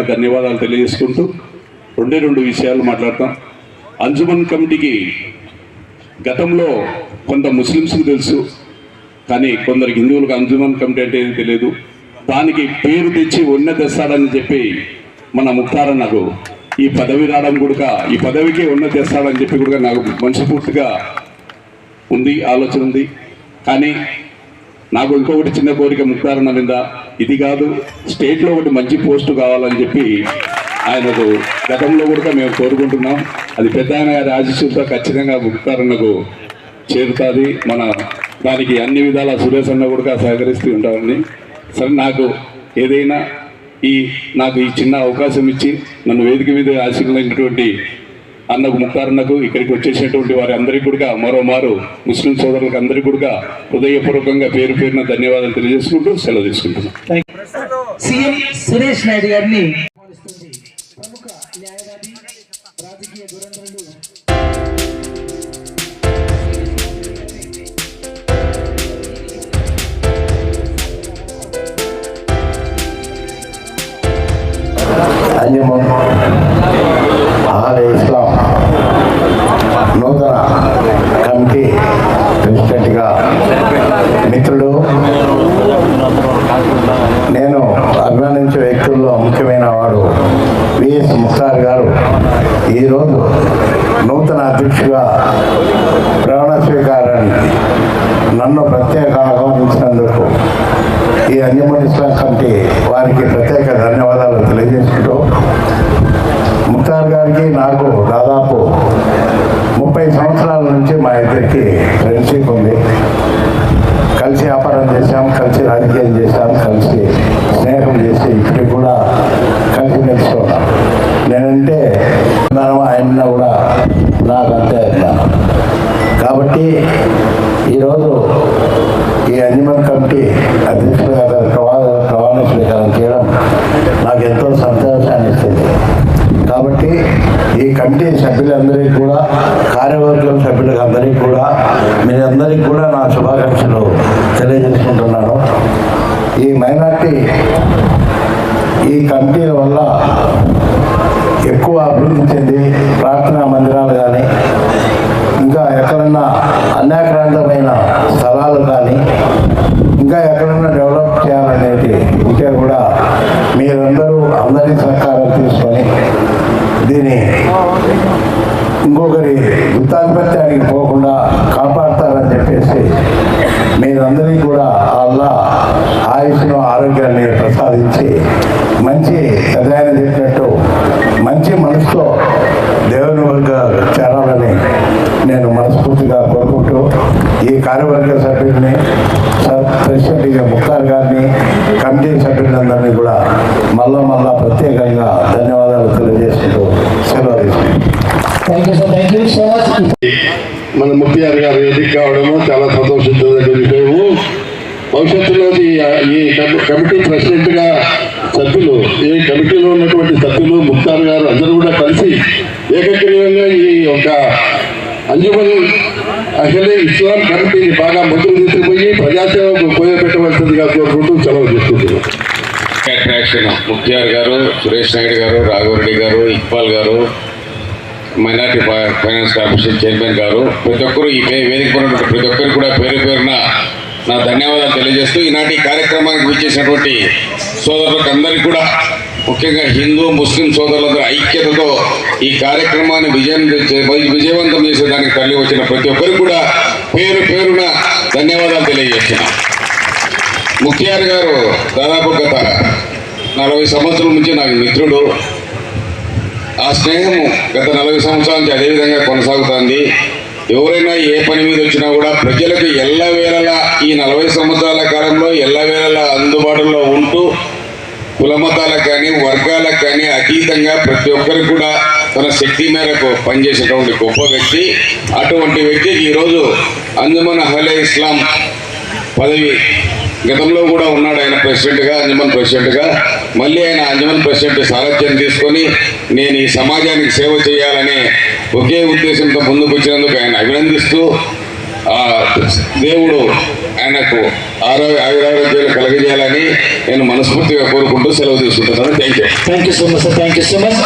నా ధన్యవాదాలు తెలియజేసుకుంటూ రెండే రెండు విషయాలు మాట్లాడతాం. అంజుమన్ కమిటీకి గతంలో కొంత ముస్లిమ్స్కి తెలుసు కానీ కొందరికి హిందువులకు అంజుమన్ కమిటీ అంటే తెలియదు. దానికి పేరు తెచ్చి ఉన్న తెస్తాడని చెప్పి మన ముక్తార నాకు ఈ పదవి రావడం కూడా ఈ పదవికి ఉన్న తెస్తాడని చెప్పి కూడా నాకు మనస్ఫూర్తిగా ఉంది ఆలోచన ఉంది. కానీ నాకు ఇంకొకటి చిన్న కోరిక ముక్తారణ మీద ఇది కాదు స్టేట్లో ఒకటి మంచి పోస్టు కావాలని చెప్పి ఆయనకు గతంలో కూడా మేము కోరుకుంటున్నాం. అది పెద్ద ఆయన గారి ఆశీస్సులతో ఖచ్చితంగా ముక్తారన్నకు చేరుతుంది. మన దానికి అన్ని విధాల సురేష్ అన్న కూడా సహకరిస్తూ ఉంటారని సరే నాకు ఏదైనా ఈ నాకు ఈ చిన్న అవకాశం ఇచ్చి నన్ను వేదిక మీద ఆశీర్వదించినటువంటి అన్నకు ముక్తారన్నకు ఇక్కడికి వచ్చేసినటువంటి వారి అందరికీ కూడా మరోమారు ముస్లిం సోదరులకు అందరికీ కూడా హృదయపూర్వకంగా పేరు పేరున ధన్యవాదాలు తెలియజేసుకుంటూ సెలవు తీసుకుంటున్నాను సీఎం సురేష్ నాయుడు గారిని ఆహ్వానిస్తుంది ప్రముఖ న్యాయవాది రాజకీయ దురంధరులు అంజమన్ ఆలయ ఇస్లాం. నూతన కమిటీ ప్రెసిడెంట్గా మిత్రుడు నేను అభిమానించే వ్యక్తుల్లో ముఖ్యమైన వాడు విఎస్ ముఖ్తార్ గారు. ఈరోజు నూతన అధ్యక్షుడిగా ప్రమాణ స్వీకారాన్ని నన్ను ప్రత్యేక ఆహ్వానించినందుకు ఈ అంజమన్ ఇస్లాం కమిటీ వారికి ప్రత్యేక ధన్యవాదాలు తెలియజేసుకుంటూ ముక్తార్ గారికి నాకు దాదాపు ముప్పై సంవత్సరాల నుంచి మా ఇద్దరికి ఫ్రెండ్షిప్ ఉంది. కలిసి వ్యాపారం చేశాం కలిసి రాజకీయం చేశాం కలిసి స్నేహం చేసి ఇప్పటికి కూడా కలిసి మెలిసి ఉన్నాం నేనంటే ఆయన కూడా నాకు అంతే కాబట్టి ఈరోజు ఈ అనిమల్ కమిటీ అధ్యక్షుడు గారు ప్రమాణ స్వీకారం చేయడం నాకు ఎంతో సంతోషాన్ని ఇస్తుంది కాబట్టి ఈ కమిటీ సభ్యులందరికీ కూడా కార్యవర్గం సభ్యులకు అందరికీ కూడా మీరందరికీ కూడా నా శుభాకాంక్షలు తెలియజేసుకుంటున్నాను ఈ మైనార్టీ ఈ కమిటీల వల్ల ఎక్కువ అభివృద్ధి చెంది ప్రార్థనా మందిరాలు కానీ ఇంకా ఎక్కడన్నా అన్యాక్రాంతమైన స్థలాలు కానీ ఇంకా ఎక్కడన్నా డెవలప్ చేయాలనేది ఉంటే కూడా మీరందరూ అందరి సహకారం తీసుకొని దీన్ని ఇంకొకరి వృత్తాధిపత్యానికి పోకుండా కాపాడు కార్యవర్గ సభ్యుల్ని ప్రెసిడెంట్గా ముఖ్తార్ గారిని కమిటీ సభ్యులందరినీ కూడా మళ్ళా మళ్ళా ప్రత్యేకంగా ధన్యవాదాలు తెలియజేసుకుంటూ సెలవు మన ముత్యార్ గారు ఎదిగి కావడము చాలా సంతోషించదగ్గ విషయము భవిష్యత్తులో ఈ- ఈ కమి- కమిటీ ప్రెసిడెంట్గా సభ్యులు ఈ కమిటీలో ఉన్నటువంటి సభ్యులు ముక్తార్ గారు అందరూ కూడా కలిసి ఏకగ్రీవంగా ఈ యొక్క అంజుమన్ అసలే ఇస్లాం కమిటీని బాగా ముందుకు తీసుకుపోయి ప్రజాసేవకు ఉపయోగపెట్టవలసిందిగా కోరుకుంటూ సెలవు తీసుకుంటున్నాను. అట్రాక్షన్ ముఖ్యార్ గారు సురేష్ నాయుడు గారు రాఘవరెడ్డి గారు ఇక్బాల్ గారు మైనార్టీ ఫైనాన్స్ కార్పొరేషన్ చైర్మన్ గారు ప్రతి ఒక్కరు ఈ వేదిక ప్రతి ఒక్కరు కూడా పేరు పేరున నా ధన్యవాదాలు తెలియజేస్తూ ఈనాటి కార్యక్రమానికి విచ్చేసినటువంటి సోదరులకు అందరికీ కూడా ముఖ్యంగా హిందూ ముస్లిం సోదరులతో ఐక్యతతో ఈ కార్యక్రమాన్ని విజయం విజయవంతం చేసేదానికి తరలి వచ్చిన ప్రతి ఒక్కరికి కూడా పేరు పేరున ధన్యవాదాలు తెలియజేస్తున్నా. ముఖ్యార్ గారు దాదాపు గత నలభై సంవత్సరాల నుంచి నాకు మిత్రుడు. ఆ స్నేహం గత నలభై సంవత్సరాల నుంచి అదేవిధంగా కొనసాగుతోంది. ఎవరైనా ఏ పని మీద వచ్చినా కూడా ప్రజలకు ఎల్లవేళలా ఈ నలభై సంవత్సరాల కాలంలో ఎల్లవేళలా అందుబాటులో ఉంటూ కులమతాలకు కానీ వర్గాలకు కానీ అతీతంగా ప్రతి ఒక్కరికి కూడా తన శక్తి మేరకు పనిచేసేటువంటి గొప్ప వ్యక్తి. అటువంటి వ్యక్తికి ఈరోజు అంజమన్ అహలే ఇస్లాం పదవి గతంలో కూడా ఉన్నాడు. ఆయన ప్రెసిడెంట్గా అంజమన్ ప్రెసిడెంట్గా. మళ్ళీ ఆయన అంజమన్ ప్రెసిడెంట్ సారథ్యం తీసుకొని నేను ఈ సమాజానికి సేవ చేయాలనే ఒకే ఉద్దేశంతో ముందుకు వచ్చినందుకు ఆయన అభినందిస్తూ ఆ దేవుడు ఆయనకు ఆరోగ్య ఆయురారోగ్యాలు కలగజేయాలని నేను మనస్ఫూర్తిగా కోరుకుంటూ సెలవు తీసుకుంటున్నాను. Thank you thank you so much sir thank you so much